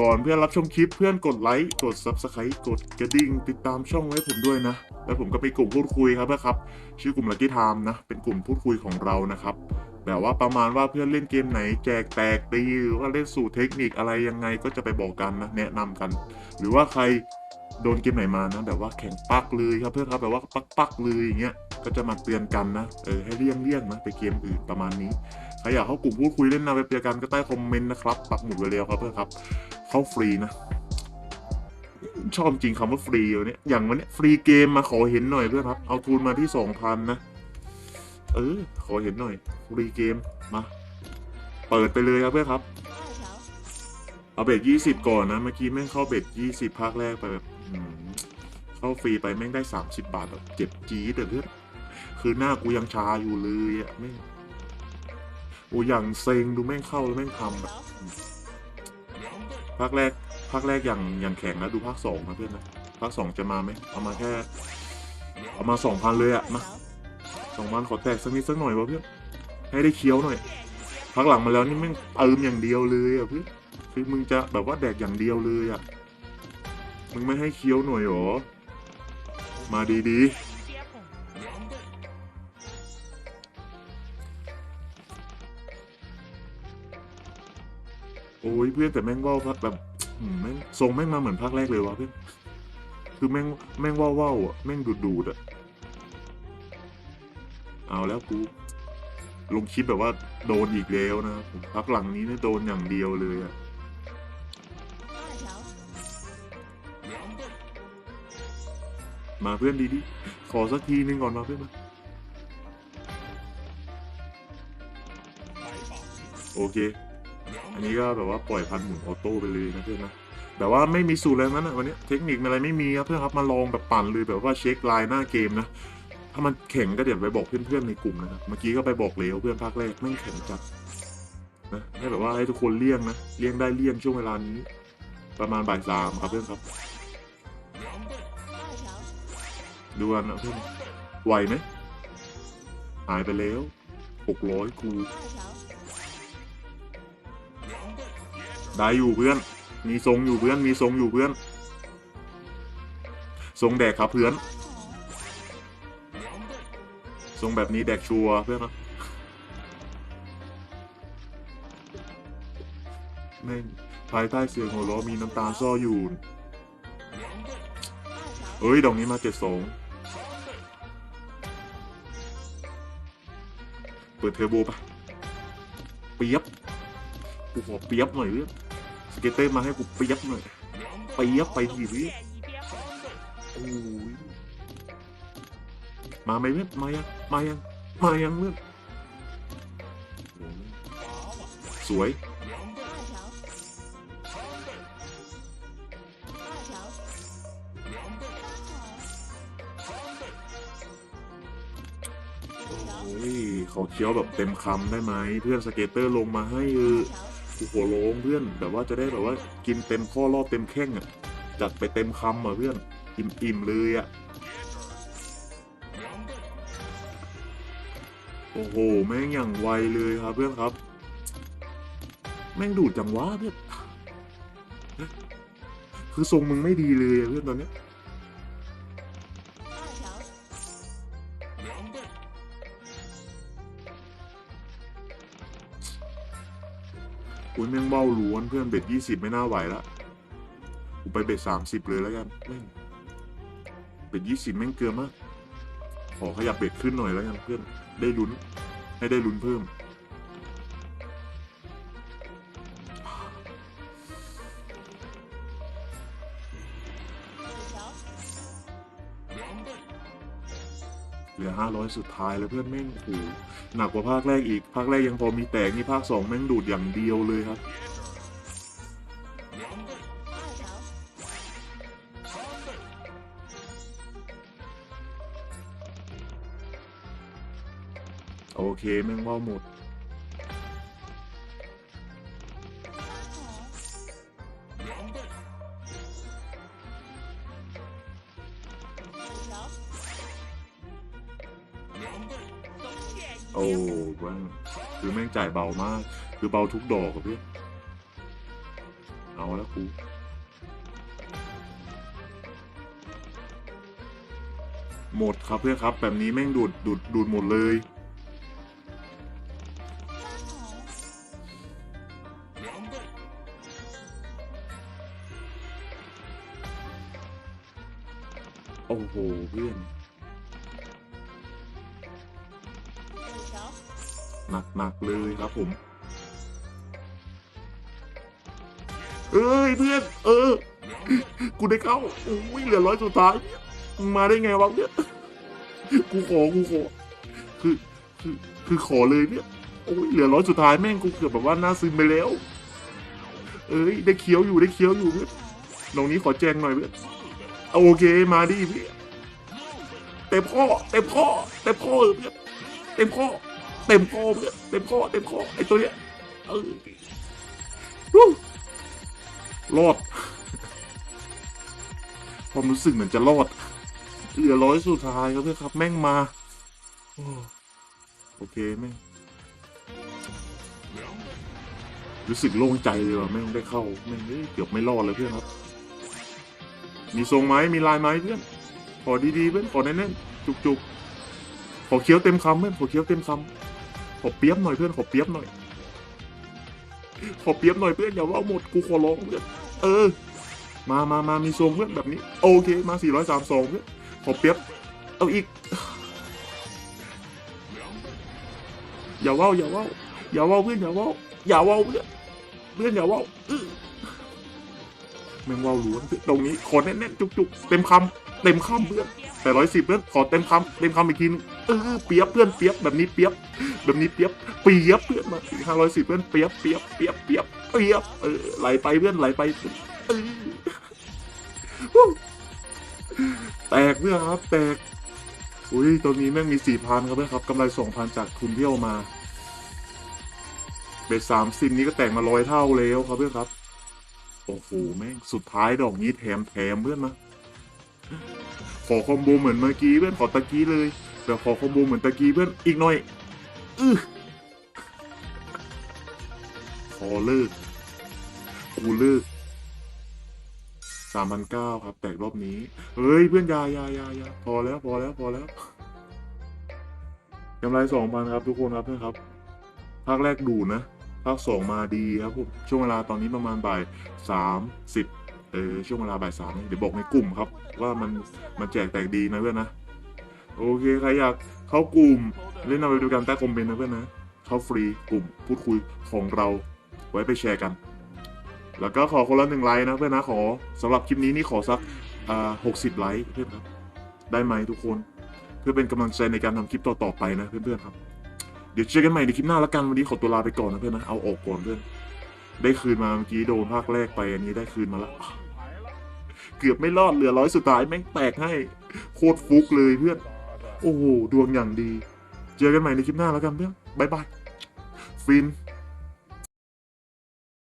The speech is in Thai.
ก่อนเพื่อนรับชมคลิปเพื่อนกดไลค์กด subscribe กดกระดิ่งติดตามช่องไว้ผมด้วยนะ แล้วผมก็มีกลุ่มพูดคุยครับนะครับ ชื่อกลุ่ม Lucky Time นะ เป็นกลุ่มพูดคุยของเรานะครับ แบบว่าประมาณว่าเพื่อนเล่นเกมไหนแจกแตกตีหรือว่าเล่นสูตรเทคนิคอะไรยังไงก็จะไปบอกกันนะแนะนำกัน หรือว่าใครโดนเกมไหนมานะแบบว่าแข่งปักเลยครับเพื่อนครับแบบว่าปักปักเลยอย่างเงี้ยก็จะมาเตือนกันนะเออให้เลี่ยงเลี่ยงนะไปเกมอื่นประมาณนี้ใครอยากเข้ากลุ่มพูดคุยเล่นนาเว็บเดียกันก็ใต้คอมเมนต์นะครับปักหมุดไว้แล้วครับเพื่อนครับ เข้าฟรีนะ ชอบจริงคำว่าฟรีวันนี้อย่างวันนี้ฟรีเกมมาขอเห็นหน่อยเพื่อนครับ เอาทุนมาที่สองพันนะ เออ ขอเห็นหน่อย ฟรีเกมมา เปิดไปเลยครับเพื่อนครับเอาเบ็ดยี่สิบก่อนนะ เมื่อกี้แม่งเข้าเบ็ดยี่สิบภาคแรกไปแบบเข้าฟรีไปแม่งได้สามสิบบาทแบบเจ็บจี๊ดเพื่อนคือหน้ากูยังชาอยู่เลยอะแม่งโอ้อย่างเซ็งดูแม่งเข้าแล้วแม่งทำแบบ ภาคแรก ภาคแรกอย่างอย่างแข็งนะดูภาคสองนะเพื่อนนะภาคสองจะมาไหมเอามาแค่เอามาสองพันเลยอะมาสองพันขอแตกสักนิดสักหน่อยวะเพื่อนให้ได้เคี้ยวหน่อยภาคหลังมาแล้วนี่แม่งเติมอย่างเดียวเลยอะเพื่อนคือมึงจะแบบว่าแดกอย่างเดียวเลยอะมึงไม่ให้เคี้ยวหน่อยหรอมาดีๆ อ้ยเพื่อนแต่แม่งว่าวแบบอืมแม่งทรงแม่งมาเหมือนภาคแรกเลยวะเพื่อนคือแม่งแม่งว่าวาวๆอะแม่งดูดดูดๆอะเอาแล้วกูลงคลิปแบบว่าโดนอีกแล้วนะผมพักหลังนี้เนี่ยโดนอย่างเดียวเลยอะมาเพื่อนดีดิขอสักทีนึงก่อนมาเพื่อนมาโอเค อันนี้ก็แบบว่าปล่อยพันหมุนออโต้ไปเลยนะเพื่อนนะแต่ว่าไม่มีสูตรอะไรนั้นนะวันนี้เทคนิคอะไรไม่มีครับเพื่อนครับมาลองแบบปั่นเลยแบบว่าเช็คไลน์หน้าเกมนะถ้ามันแข็งก็เดี๋ยวไปบอกเพื่อนๆในกลุ่มนะครับเมื่อกี้ก็ไปบอกเลวเพื่อนภาคแรกไม่แข็งจัดนะให้แบบว่าให้ทุกคนเลี่ยงนะเลี่ยงได้เลี่ยงช่วงเวลานี้ ประมาณบ่ายสามครับเพื่อนครับดูกันนะเพื่อนไหวไหมหายไปแล้วหกร้อยคู ได้อยู่เพื่อน มีทรงอยู่เพื่อน มีทรงอยู่เพื่อน ทรงแดกครับเพื่อน ทรงแบบนี้แดกชัวเพื่อนนะแม่ภายใต้เสียงหัวเราะมีน้ำตาซ่ออยู่ เอ้ย ดอกนี้มาเจ็ดสองเปิดเทอร์โบปะเปียบกูขอเปียบหน่อยเพื่อนส เก็ตเตอร์มาให้กูเปียบหน่อยเปียบไปทีวิโอ้ยมาไหมเพื่อนมายังมายังมายังเพื่อนสวยโอ้ยขอเคี้ยวแบบเต็มคำได้ไหมเพื่อนสเก็ตเตอร์ลงมาให้ เออกูหัวโลงเพื่อนแบบว่าจะได้แบบว่ากินเต็มข้อรอบเต็มแข้งอะจัดไปเต็มคำอะเพื่อนอิ่มๆเลยอะโอ้โหแม่งอย่างไวเลยครับเพื่อนครับ แม่งดูดจังวะเพื่อนคือทรงมึงไม่ดีเลยเพื่อนตอนเนี้ย อุ้ยแม่งเบ้าล้วนเพื่อนเบ็ดยี่สิบไม่น่าไหวละกูไปเบ็ดสามสิบเลยแล้วกันเบ็ดยี่สิบแม่งเกินมากขอขยับเบ็ดขึ้นหน่อยแล้วกันเพื่อนได้ลุ้นให้ได้ลุ้นเพิ่ม เหลือห้าร้อยสุดท้ายแล้วเพื่อนแม่งโอ้หหนักกว่าภาคแรกอีก ภาคแรกยังพอมีแตกนี่ภาคสองแม่งดูดอย่างเดียวเลยครับโอเค แม่งว่าหมด โอ้ว่างคือแม่งจ่ายเบามาก คือเบาทุกดอกอะเพื่อเอาแล้วกูหมดครับเพื่อนครับ แบบนี้แม่งดูดดูดดูดหมดเลย โอ้โหเพื่อน หนักหนักๆเลยครับผม เอ้ยเพื่อนเออ กูได้เข้าโอ้ยเหลือร้อยสุดท้าย มาได้ไงวะเนี่ยกูขอกูขอคือคือคือขอเลยเนี่ยโอ้ยเหลือร้อยสุดท้ายแม่งกูเกือบแบบว่าหน้าซึมไปแล้ว เอ้ยได้เคี้ยวอยู่ได้เคี้ยวอยู่เพื่อนตรงนี้ขอแจงหน่อยเพื่อนโอเคมาดิเพื่อนเต็มข้อเต็มข้อเต็มข้อเออเพื่อนเต็มข้อ เต็มข้อเพื่อนเต็มข้อเต็มข้อไอ้ตัวเนี้ยเออรอดความรู้สึกเหมือนจะรอดเหลือร้อยสุดท้ายครับเพื่อนครับแม่งมาโอเคแม่งรู้สึกโล่งใจเลยว่ะแม่งได้เข้าแม่งเอ้ยเกือบไม่รอดเลยเพื่อนครับ มีทรงไหมมีลายไหมเพื่อนขอดีๆเพื่อนขอแน่นๆจุกๆขอเคี้ยวเต็มคำเพื่อนขอเคี้ยวเต็มคำ ขอเปียบหน่อยเพื่อนขอเปียบหน่อย ขอเปียบหน่อยเพื่อนอย่าว่าหมดกูขอร้องเพื่อนเออ มามามามีทรงเพื่อนแบบนี้ โอเค มา432เพื่อนขอเปียบ เอาอีก อย่าว่าวอย่าว่าอย่าว่าเพื่อนอย่าว่าอย่าว่าเพื่อนเพื่อนอย่าว่าแม่งว่าวล้วนเพื่อนตรงนี้ขอแน่นๆจุกๆเต็มคำเต็มคำเพื่อนแต่ร้อยสิบเพื่อนขอเต็มคำเต็มคำอีกทีนึง เออเปียบเพื่อนเปียบแบบนี้เปียบแบบนี้เปียบเปียบเพื่อนมาห้าร้อยสิบเพื่อนเปียบเปียบเปียบเปียบเปียบเออไหลไปเพื่อนไหลไปเออแตกเพื่อนครับแตกอุ้ยตัวนี้แม่งมีสี่พันครับเพื่อนครับกำไรสองพันจากทุนที่เอามาเบสสามสิบนี้ก็แตกมาร้อยเท่าแล้วครับเพื่อนครับโอ้โหแม่งสุดท้ายดอกนี้แถมแถมเพื่อนมาขอคอมโบเหมือนเมื่อกี้เพื่อนขอตะกี้เลย แต่ขอคอมโบเหมือนตะกี้เพื่อนอีกหน่อยอื้อขอเลิกกูเลิกสามพันเก้าครับ แตกรอบนี้ เฮ้ย เพื่อนยายายายาพอแล้ว พอแล้ว พอแล้วกำไรสองพันครับ ทุกคนครับเพื่อนครับ ภาคแรกดูนะ ภาคสองมาดีครับผมช่วงเวลาตอนนี้ประมาณบ่ายสามสิบเออช่วงเวลาบ่ายสามเดี๋ยวบอกในกลุ่มครับ ว่ามันมันแจกแตกดีนะเพื่อนนะ โอเค ใครอยากเข้ากลุ่ม เล่นเอาไปดูกันใต้คอมเมนต์นะเพื่อนนะ เข้าฟรีกลุ่มพูดคุยของเราไว้ไปแชร์กัน แล้วก็ขอคนละหนึ่งไลค์นะเพื่อนนะขอสำหรับคลิปนี้นี่ขอสักหกสิบไลค์เพื่อนครับ ได้ไหมทุกคน เพื่อเป็นกำลังใจในการทำคลิปต่อๆไปนะเพื่อนๆครับ เดี๋ยวเจอกันใหม่ในคลิปหน้าแล้วกันวันนี้ขอตัวลาไปก่อนนะเพื่อนนะเอาออกก่อนเพื่อน ได้คืนมาเมื่อกี้โดนภาคแรกไปอันนี้ได้คืนมาแล้วเกือบไม่รอดเหลือร้อยสุดท้ายแม่งแตกให้โคตรฟุกเลยเพื่อน โอ้โหดวงอย่างดี เจอกันใหม่ในคลิปหน้าแล้วกันเพื่อนบายบาย ฟิน